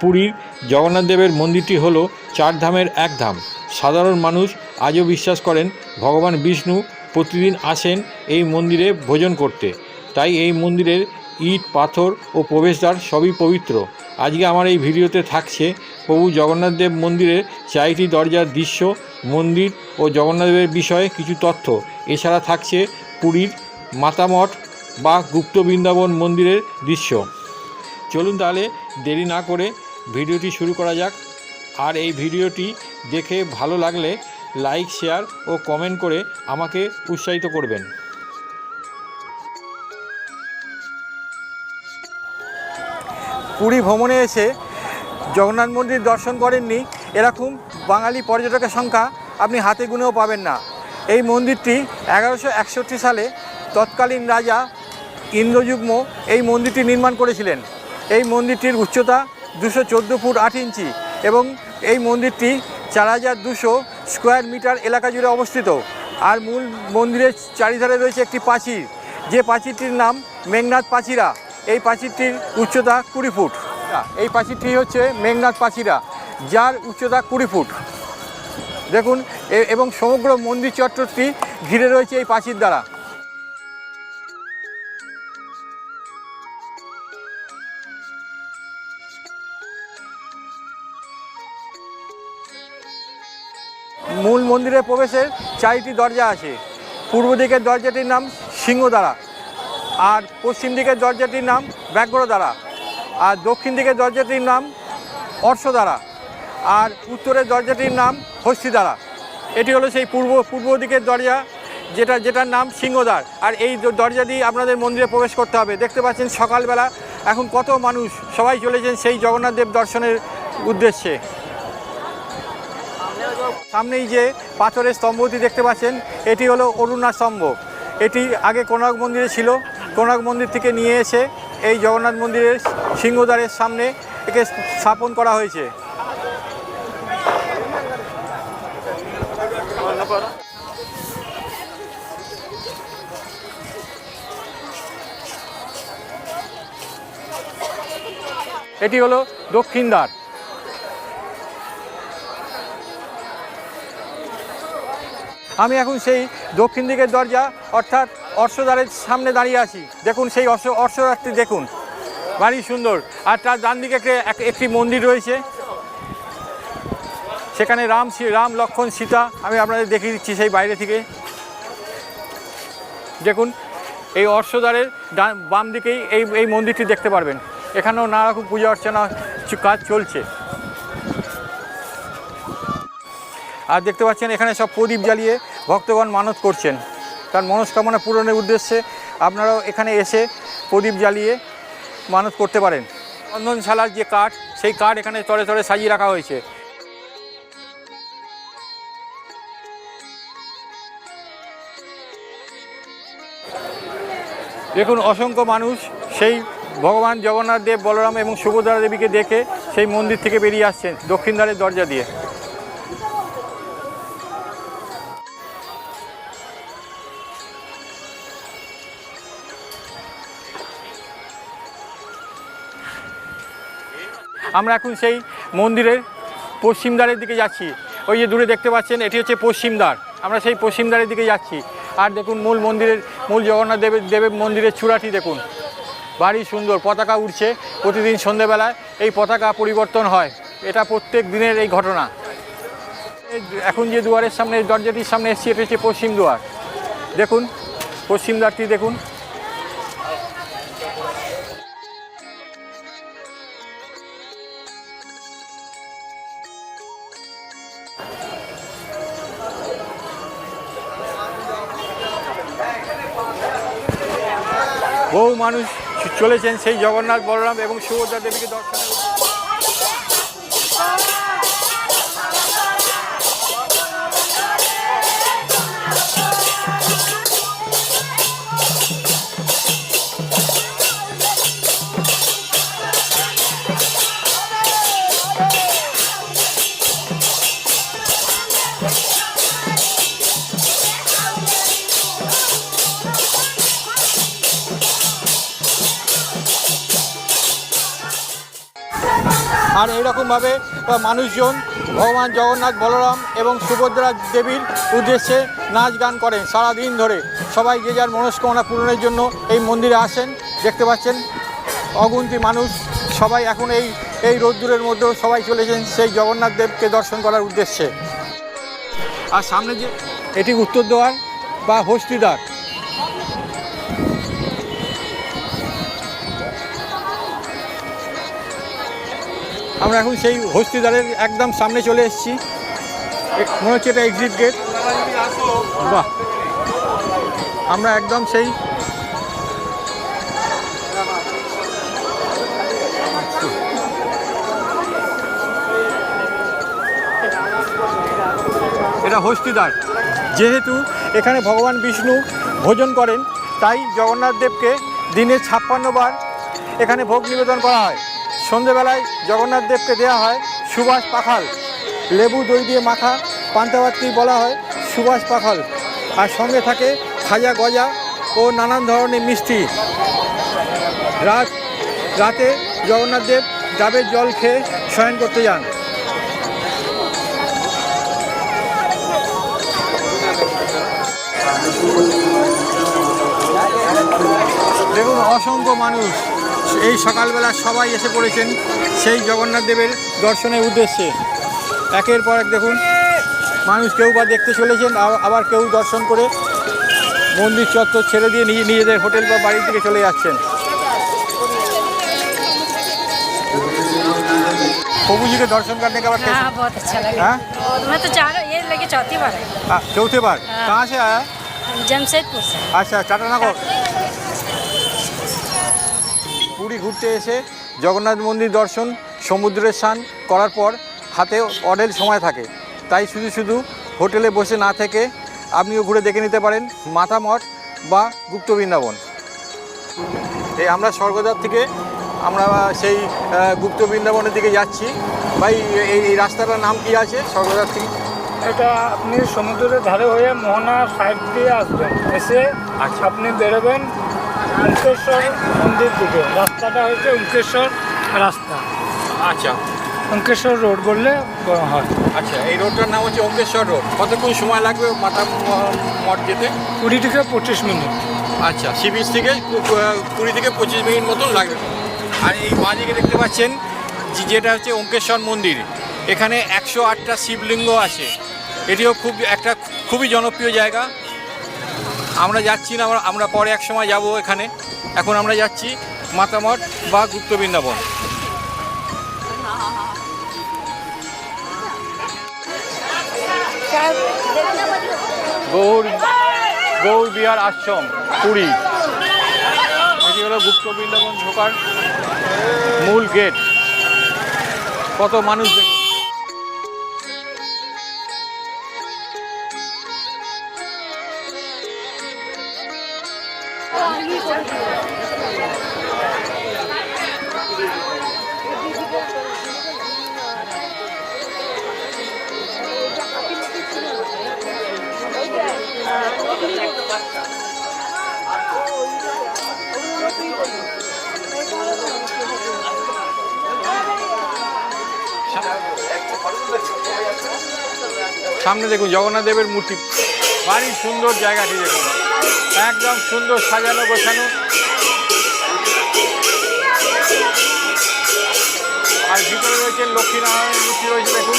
পুরীর জগন্নাথ দেবের মন্দিরটি হল চার ধামের এক ধাম। সাধারণ মানুষ আজও বিশ্বাস করেন, ভগবান বিষ্ণু প্রতিদিন আসেন এই মন্দিরে ভোজন করতে। তাই এই মন্দিরের ইট, পাথর ও প্রবেশদ্বার সবই পবিত্র। আজকে আমার এই ভিডিওতে থাকছে প্রভু জগন্নাথ দেব মন্দিরের চারিটি দরজার দৃশ্য, মন্দির ও জগন্নাথ দেবের বিষয়ে কিছু তথ্য। এছাড়া থাকছে পুরীর মাতামঠ বা গুপ্ত বৃন্দাবন মন্দিরের দৃশ্য। চলুন তাহলে দেরি না করে ভিডিওটি শুরু করা যাক। আর এই ভিডিওটি দেখে ভালো লাগলে লাইক, শেয়ার ও কমেন্ট করে আমাকে উৎসাহিত করবেন। পুরী ভ্রমণে এসে জগন্নাথ মন্দির দর্শন করেননি, এরকম বাঙালি পর্যটকের সংখ্যা আপনি হাতে গুনেও পাবেন না। এই মন্দিরটি এগারোশো একষট্টি সালে তৎকালীন রাজা ইন্দ্রযুগ্ম এই মন্দিরটি নির্মাণ করেছিলেন। এই মন্দিরটির উচ্চতা দুশো চোদ্দ ফুট আট ইঞ্চি এবং এই মন্দিরটি চার হাজার দুশো স্কোয়ার মিটার এলাকা জুড়ে অবস্থিত। আর মূল মন্দিরের চারিধারে রয়েছে একটি প্রাচীর যে প্রাচীরটির নাম মেঘনাথ পাচিরা। এই প্রাচীরটির উচ্চতা কুড়ি ফুট। এই প্রাচীরটি হচ্ছে মেঘনাথ পাচিরা, যার উচ্চতা কুড়ি ফুট। দেখুন এবং সমগ্র মন্দির চত্বরটি ঘিরে রয়েছে এই প্রাচীর দ্বারা। মন্দিরে প্রবেশের চারিটি দরজা আছে। পূর্ব দিকের দরজাটির নাম সিংহদ্বারা আর পশ্চিম দিকের দরজাটির নাম ব্যাঘ্রদ্বারা আর দক্ষিণ দিকের দরজাটির নাম অর্শদ্বারা আর উত্তরের দরজাটির নাম হস্তিদ্বারা। এটি হলো সেই পূর্ব পূর্ব দিকের দরজা যেটা, যেটার নাম সিংহদ্বার। আর এই দরজা দিয়ে আপনাদের মন্দিরে প্রবেশ করতে হবে। দেখতে পাচ্ছেন সকালবেলা এখন কত মানুষ, সবাই চলেছেন সেই জগন্নাথ দেব দর্শনের উদ্দেশ্যে। সামনেই যে পাথরের স্তম্ভটি দেখতে পাচ্ছেন, এটি হলো অরুণা স্তম্ভ। এটি আগে কোনারক মন্দিরে ছিল। কোনারক মন্দির থেকে নিয়ে এসে এই জগন্নাথ মন্দিরের সিংহদ্বারের সামনে একে স্থাপন করা হয়েছে। এটি হলো দক্ষিণ দ্বার। আমি এখন সেই দক্ষিণ দিকের দরজা, অর্থাৎ অর্শদ্বারের সামনে দাঁড়িয়ে আছি। দেখুন সেই অর্শ অর্শদ্বারটি দেখুন। ভারী সুন্দর। আর তার ডান দিকে একটি- মন্দির রয়েছে। সেখানে রাম রাম লক্ষণ সীতা, আমি আপনাদের দেখিয়ে দিচ্ছি সেই বাইরে থেকে। দেখুন, এই অর্শদ্বারের ডান, বাম দিকেই এই এই মন্দিরটি দেখতে পারবেন। এখানেও নানা রকম পূজা অর্চনা কাজ চলছে। আর দেখতে পাচ্ছেন, এখানে সব প্রদীপ জ্বালিয়ে ভক্তগণ মানত করছেন। তার মনস্কামনা পূরণের উদ্দেশ্যে আপনারাও এখানে এসে প্রদীপ জ্বালিয়ে মানত করতে পারেন। চন্দনশালার যে কাঠ, সেই কাঠ এখানে তরে তরে সাজিয়ে রাখা হয়েছে। দেখুন, অসংখ্য মানুষ সেই ভগবান জগন্নাথ দেব, বলরাম এবং সুভদ্রা দেবীকে দেখে সেই মন্দির থেকে বেরিয়ে আসছেন দক্ষিণ দ্বারের দরজা দিয়ে। আমরা এখন সেই মন্দিরের পশ্চিম দ্বারের দিকে যাচ্ছি। ওই যে দূরে দেখতে পাচ্ছেন, এটি হচ্ছে পশ্চিম দ্বার। আমরা সেই পশ্চিম দ্বারের দিকে যাচ্ছি। আর দেখুন মূল মন্দিরের, মূল জগন্নাথ দেবের দেবের মন্দিরের চূড়াটি দেখুন। ভারী সুন্দর, পতাকা উঠছে প্রতিদিন সন্ধেবেলায় এই পতাকা পরিবর্তন হয়। এটা প্রত্যেক দিনের এই ঘটনা। এখন যে দুয়ারের সামনে, দরজাটির সামনে এসেছি, এটা হচ্ছে পশ্চিম দুয়ার। দেখুন, পশ্চিম দ্বারটি দেখুন। বহু মানুষ চলেছেন সেই জগন্নাথ বলরাম এবং সুভদ্রা দেবীকে দর্শনের আর এইরকমভাবে মানুষজন ভগবান জগন্নাথ বলরাম এবং সুভদ্রা দেবীর উদ্দেশ্যে নাচ গান করেন সারাদিন ধরে। সবাই যে যার মনস্কামনা পূরণের জন্য এই মন্দিরে আসেন, দেখতে পাচ্ছেন অগুন্তি মানুষ। সবাই এখন এই এই রোদ্দুরের মধ্যেও সবাই চলেছেন সেই জগন্নাথ দেবকে দর্শন করার উদ্দেশ্যে। আর সামনে যে, এটি উত্তরদুয়ার বা হস্তিদ্বার আমরা এখন সেই হস্তিদ্বারের একদম সামনে চলে এসেছি। মনে হচ্ছে এটা এক্সিট গেট বাহ। আমরা একদম সেই এটা হস্তিদ্বার যেহেতু এখানে ভগবান বিষ্ণু ভোজন করেন, তাই জগন্নাথ দেবকে দিনে ছাপ্পান্ন বার এখানে ভোগ নিবেদন করা হয়। সন্ধেবেলায় জগন্নাথ দেবকে দেওয়া হয় সুভাষ পাখাল। লেবু, দই দিয়ে মাখা পান্তাবাতি বলা হয় সুভাষ পাখাল। আর সঙ্গে থাকে খাজা, গজা ও নানান ধরনের মিষ্টি। রাত, রাতে জগন্নাথ দেব ডাবের জল খেয়ে শয়ন করতে যান। অসংখ্য মানুষ। এই সকালবেলা সবাই এসে পড়েছেন সেই জগন্নাথ দেবের দর্শনের উদ্দেশ্যে একের পর এক দেখুন মানুষ কেউ বা দেখতে চলেছেন আ- আবার কেউ দর্শন করে মন্দির চত্বর ছেড়ে দিয়ে নিজে নিজেদের হোটেল বা বাড়ির দিকে চলে যাচ্ছেন प्रभु जी के दर्शन करने के बाद कैसे हाँ बहुत अच्छा लगा हाँ? मैं तो चार ये लगे चौथी बार है आ, चौथे बार हाँ। कहाँ से आया जमशेदपुर से আচ্ছা টাটানগর ঘুরতে এসে জগন্নাথ মন্দির দর্শন সমুদ্রের স্নান করার পর হাতে অডেল সময় থাকে। তাই শুধু শুধু হোটেলে বসে না থেকে আপনিও ঘুরে দেখে নিতে পারেন মাথা মঠ বা গুপ্ত বৃন্দাবন। এই আমরা স্বর্গদ্বার থেকে আমরা সেই গুপ্ত বৃন্দাবনের দিকে যাচ্ছি। ভাই এই রাস্তাটার নাম কি আছে স্বর্গদ্বার থেকে? এটা আপনি সমুদ্রের ধারে হয়ে মোহনা সাইড দিয়ে আসবেন। এসে আচ্ছা। আপনি বেরোবেন উঙ্কেশ্বর মন্দির দিকে রাস্তাটা হচ্ছে উঙ্কেশ্বর রাস্তা। আচ্ছা। উঙ্কেশ্বর রোড বললে হয়। আচ্ছা এই রোডটার নাম হচ্ছে অঙ্কেশ্বর রোড। কতক্ষণ সময় লাগবে মাথা মঠ যেতে? কুড়ি থেকে পঁচিশ মিনিট। আচ্ছা সি বিচ থেকে কুড়ি থেকে পঁচিশ মিনিট মতন লাগবে। আর এই বাঁদিকে দেখতে পাচ্ছেন যেটা হচ্ছে অঙ্কেশ্বর মন্দির। এখানে একশো আটটা শিবলিঙ্গ আছে। এটিও খুব একটা খুবই জনপ্রিয় জায়গা। আমরা যাচ্ছি না, আমরা- আমরা পরে এক সময় যাব এখানে। এখন আমরা যাচ্ছি মাতামঠ বা গুপ্ত বৃন্দাবন। গৌর গৌর বিহার আশ্রম, পুরী। এটি হলো গুপ্ত বৃন্দাবন ঢোকার মূল গেট। কত মানুষ সামনে দেখুন জগন্নাথ দেবের মূর্তি। ভারী সুন্দর জায়গাটি দেখুন। একদম সুন্দর সাজানো গোছানো। আর ভিতরে রয়েছে লক্ষ্মীনারায়ণের মূর্তি রয়েছে দেখুন।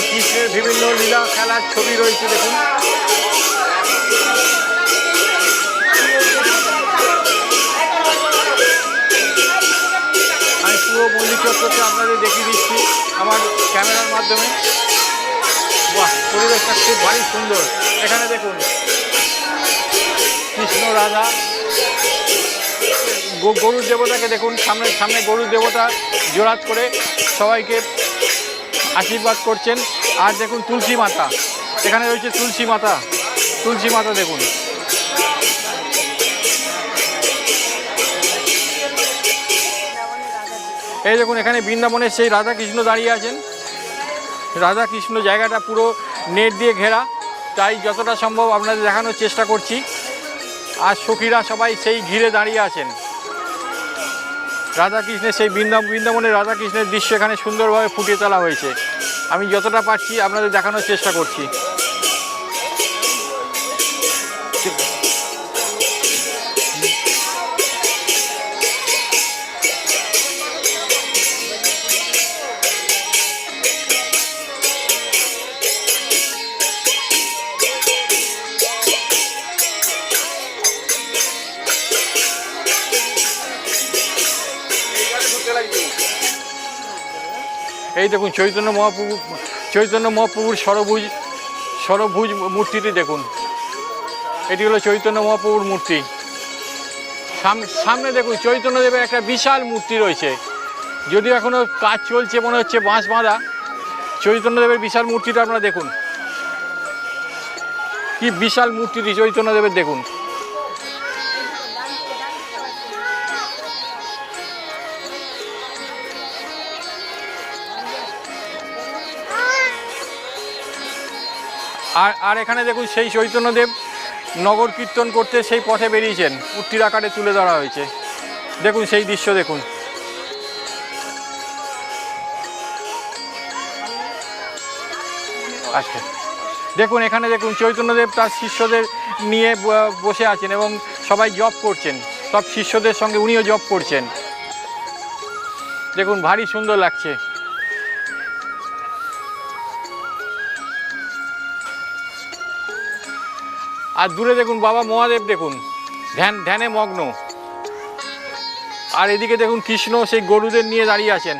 কৃষ্ণের বিভিন্ন লীলা খেলার ছবি রয়েছে, দেখুন। আমি পুরো মন্দির চত্বরটা আপনাদের দেখিয়ে দিচ্ছি আমার ক্যামেরার মাধ্যমে। বাহ, পরিবেশটা খুব ভারী সুন্দর। এখানে দেখুন, কৃষ্ণ গো- গরুর দেবতাকে দেখুন, সামনে সামনে গরুর দেবতা জোড়াত করে সবাইকে আশীর্বাদ করছেন। আর দেখুন তুলসী মাতা। এখানে রয়েছে তুলসী মাতা। তুলসী মাতা দেখুন। এই দেখুন, এখানে বৃন্দাবনের সেই রাধা কৃষ্ণ দাঁড়িয়ে আছেন। রাধা কৃষ্ণ জায়গাটা পুরো নেট দিয়ে ঘেরা। তাই যতটা সম্ভব আপনাদের দেখানোর চেষ্টা করছি। আর সখীরা সবাই সেই ঘিরে দাঁড়িয়ে আছেন। রাধাকৃষ্ণের সেই বৃন্দাবন বৃন্দাবনের রাধাকৃষ্ণের দৃশ্য এখানে সুন্দরভাবে ফুটিয়ে তোলা হয়েছে। আমি যতটা পারছি আপনাদের দেখানোর চেষ্টা করছি। এই দেখুন চৈতন্য মহাপ্রভু, চৈতন্য মহাপ্রভুর সরভুজ সরভুজ মূর্তিটি দেখুন। এটি হলো চৈতন্য মহাপ্রভুর মূর্তি। সাম- সামনে দেখুন চৈতন্যদেবের একটা বিশাল মূর্তি রয়েছে। যদিও এখনও কাজ চলছে, মনে হচ্ছে বাঁশ বাঁধা চৈতন্যদেবের বিশাল মূর্তিটা আপনারা দেখুন। কি বিশাল মূর্তিটি চৈতন্যদেবের দেখুন। আর আর এখানে দেখুন সেই চৈতন্যদেব নগর কীর্তন করতে সেই পথে বেরিয়েছেন। উত্তির আকারে তুলে ধরা হয়েছে। দেখুন সেই দৃশ্য দেখুন। আচ্ছা। দেখুন এখানে দেখুন চৈতন্যদেব তার শিষ্যদের নিয়ে বসে আছেন এবং সবাই জব করছেন। সব শিষ্যদের সঙ্গে উনিও জব করছেন। দেখুন ভারী সুন্দর লাগছে। আর দূরে দেখুন বাবা মহাদেব দেখুন, ধ্যান, ধ্যানে মগ্ন। আর এদিকে দেখুন কৃষ্ণ সেই গরুদের নিয়ে দাঁড়িয়ে আছেন।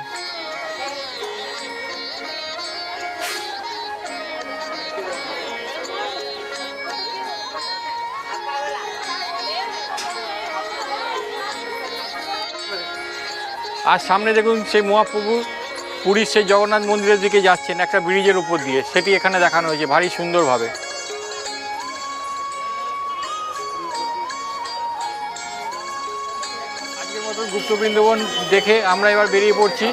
আর সামনে দেখুন সেই মহাপ্রভু, পুরীর সেই জগন্নাথ মন্দিরের দিকে যাচ্ছেন, একটা ব্রিজের উপর দিয়ে। সেটি এখানে দেখানো হয়েছে, ভারী সুন্দরভাবে। গুপ্ত বৃন্দবন দেখে আমরা এবার বেরিয়ে পড়ছি।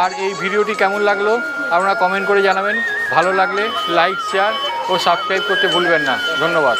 আর এই ভিডিওটি কেমন লাগল আপনারা কমেন্ট করে জানাবেন। ভালো লাগলে লাইক শেয়ার ও সাবস্ক্রাইব করতে ভুলবেন না। ধন্যবাদ।